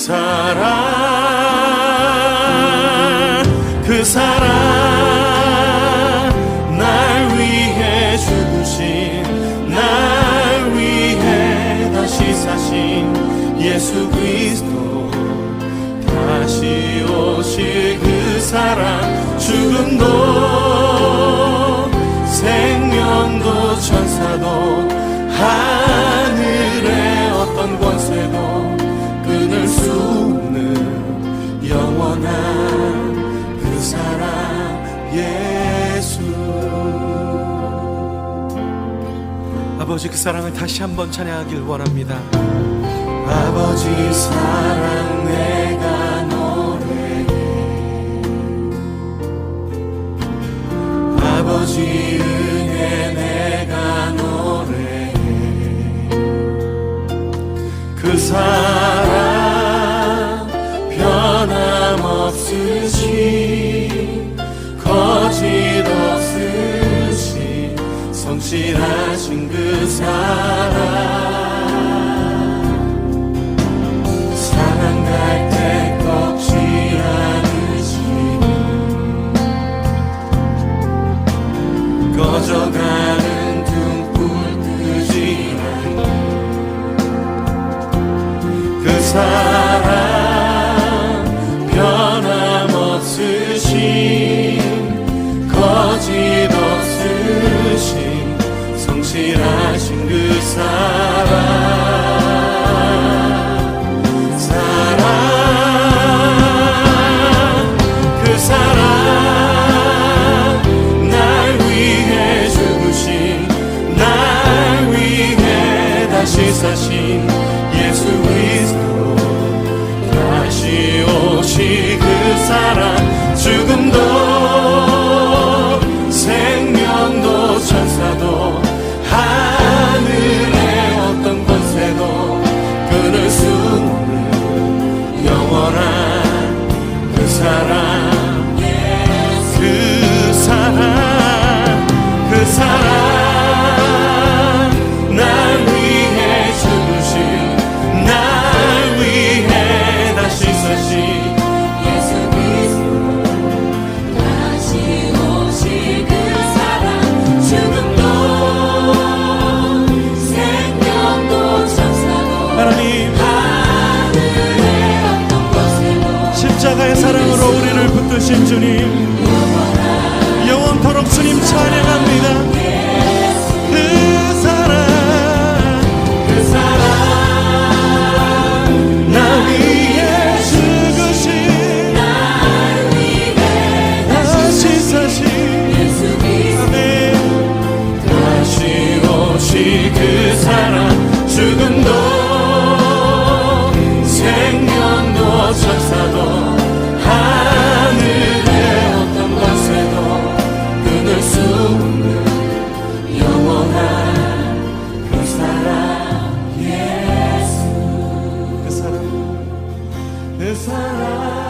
사랑. 그 사랑 사랑을 다시 한번 찬양하길 원합니다. 아버지 사랑 내가 노래해 아버지 은혜 내가 노래해 그 사랑 변함없으시 crown. 사랑 내 사랑.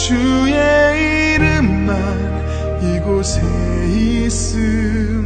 주의 이름만 이곳에 있음.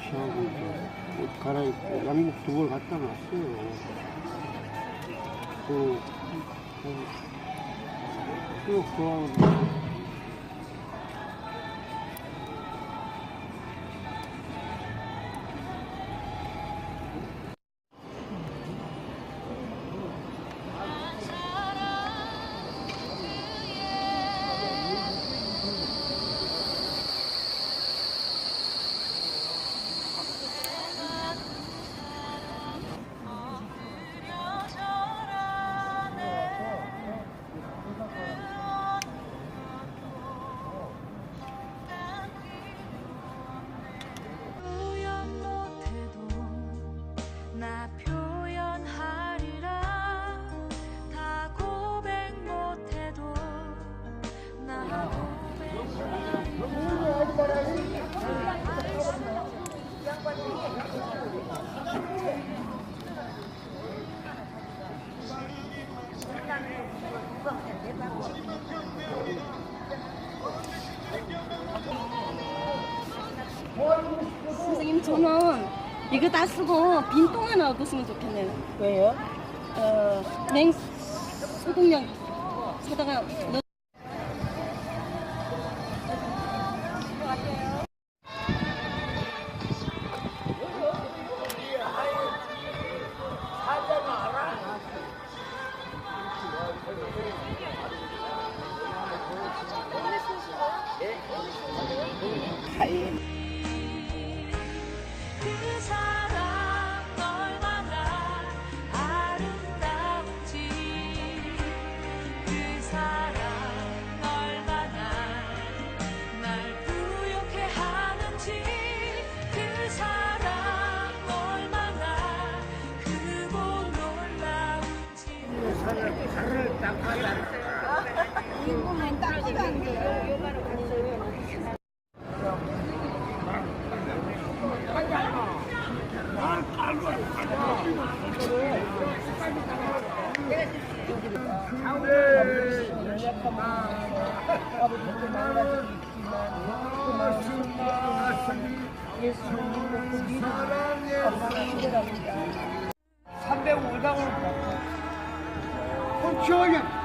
무시하고 옷 갈아입고 양복 두벌 갔다 왔어요. 그, 그, 그, 그, 그, 똥을 다 쓰고 빈통 하나 얻었으면 좋겠네요. 왜요? 어, 냉 소독약 사다가 넣 305장을 받고 그렇죠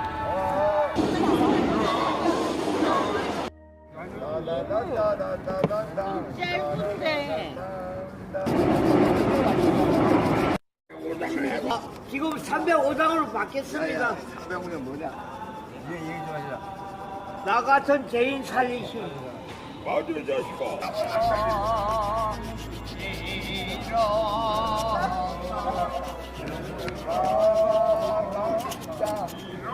짧은데. 아, 지금 305장으로 바뀌었습니다. 305장 뭐냐? 네, 얘기 좀 하시라. 나 같은 죄인 살리시. 맞아, 이 자식아.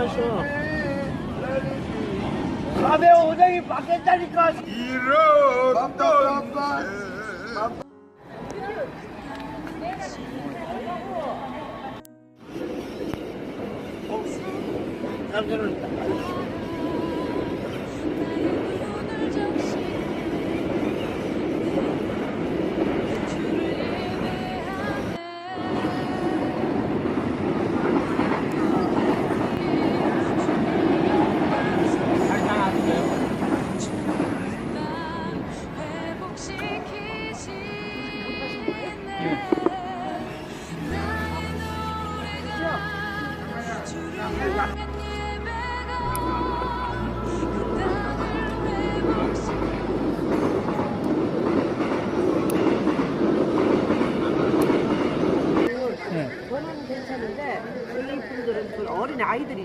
마셔. 405장이 받겠다니까. 남자는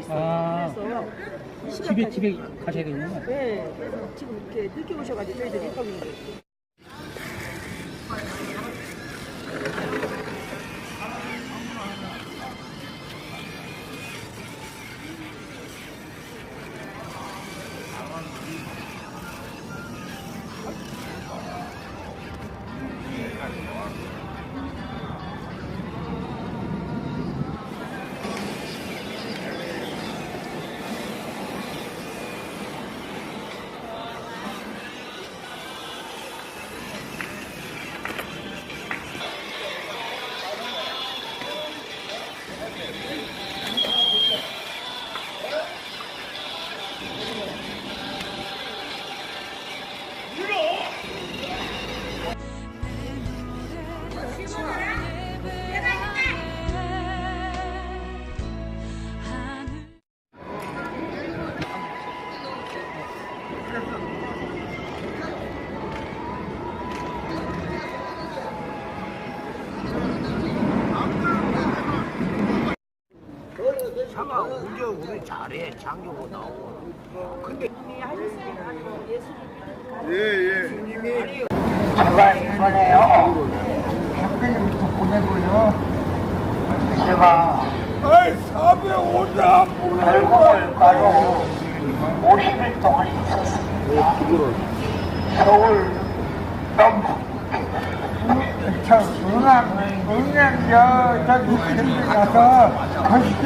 있어요. 아. 그래서 집에 집에 가셔야 되는구나. 네, 그래서 지금 이렇게 늦게 오셔가지고 저희들이 입학인 거예요. 장교고 나오고. 근데 제가 이번에요. 학교부터 보내고요. 제가 결국을 가로 50일 동안 있었습니다. 서울 넘저 응암 응암 저 저기 이름들 가서 이제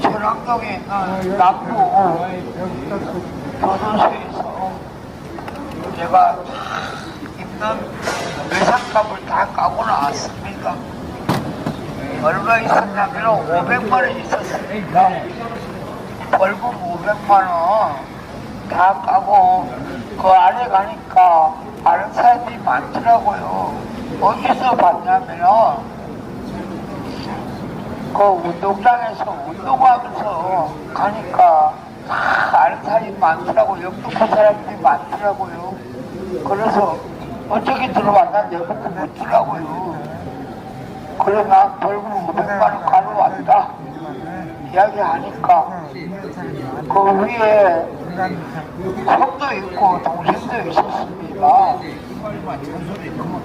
전학동에 있는 남부 교도소에서 제가 입는 외상값을 다 까고 나왔습니다. 얼마 있었냐면 500만 원 있었습니다. 월급 500만 원 다 까고 그 안에 가니까 아는 사람들이 많더라고요. 어디서 봤냐면은 그 운동장에서 운동하면서 가니까 다 아는 사람이 많더라고요. 역독한 사람들이 많더라고요. 그래서 어떻게 들어왔나 내것도 묻더라고요. 그래 난 벌금 500만 원 가져왔다. 이야기하니까 그 위에 형도 있고 동생도 있었습니다.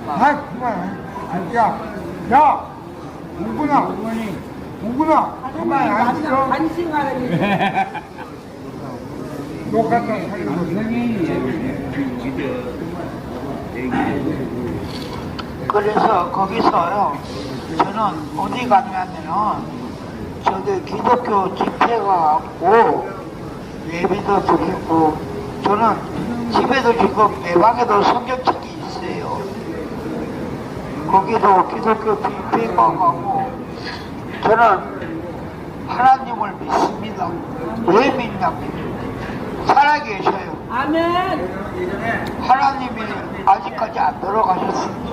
아 그만. 야, 야, 누구나, 누구나, 그만 앉아. 똑같은 하는 거지. 그래서 거기서요, 저는 어디 가면은, 저기 기독교 집회가 있고, 예배도 드리고, 저는 집에도 지금 내 방에도 성경책이 있어요. 거기도 기독교 집회가 가고, 저는 하나님을 믿습니다. 왜 믿냐면, 살아계셔요. 아멘. 하나님이 아직까지 안 돌아가셨습니다.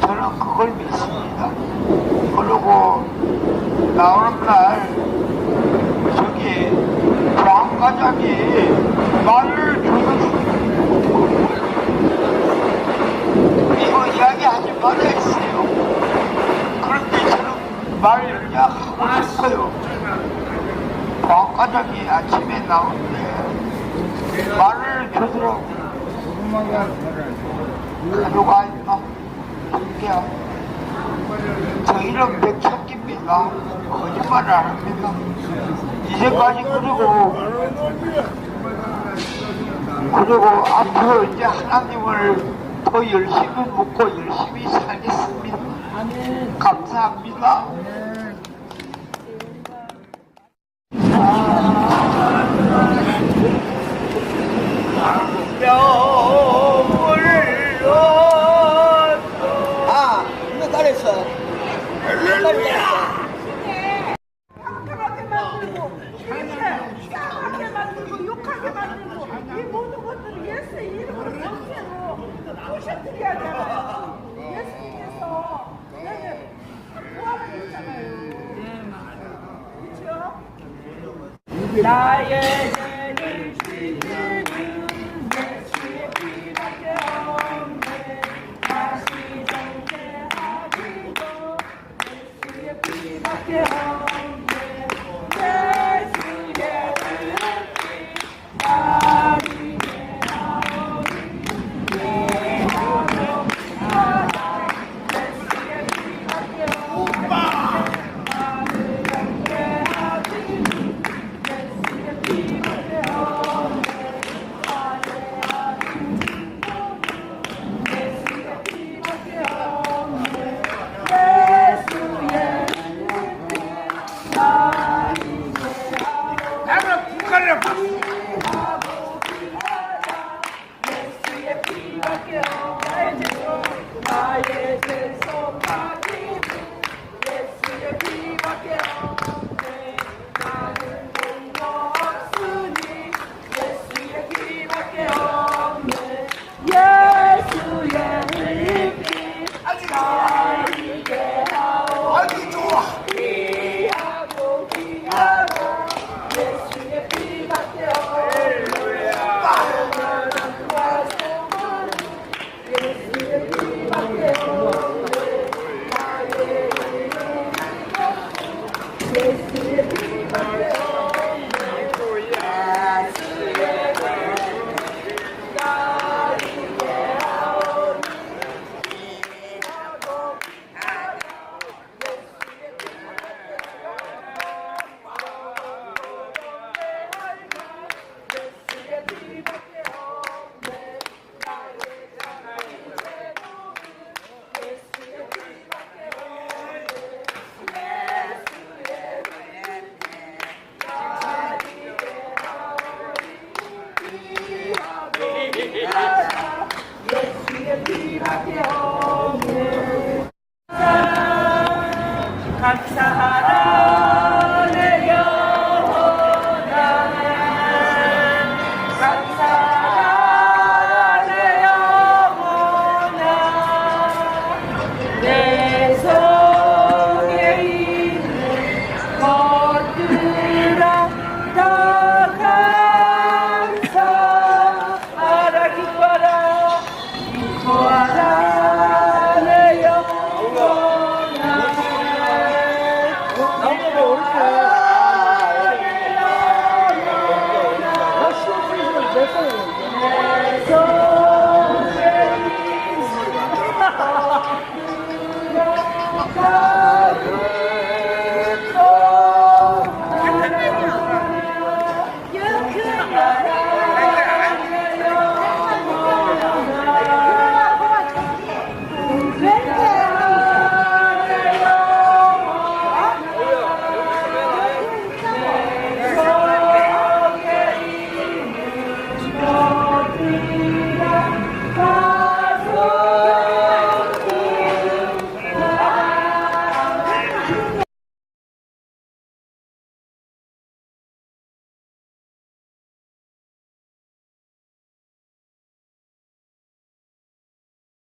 저는 그걸 믿습니다. 그리고 나오는 날 저기 부항과장이 말을 주셨습니다. 이거 이야기하지 말아 했어요. 말을 그냥 하고 싶어요. 부항과장이 아침에 나오는데 말을 주더라고. 가져가 있나? 줄게요. 저희는 백척입니다. 거짓말을 안 합니다. 이제까지 그리고 그리고 앞으로 이제 하나님을 더 열심히 묻고 열심히 살겠습니다. 감사합니다.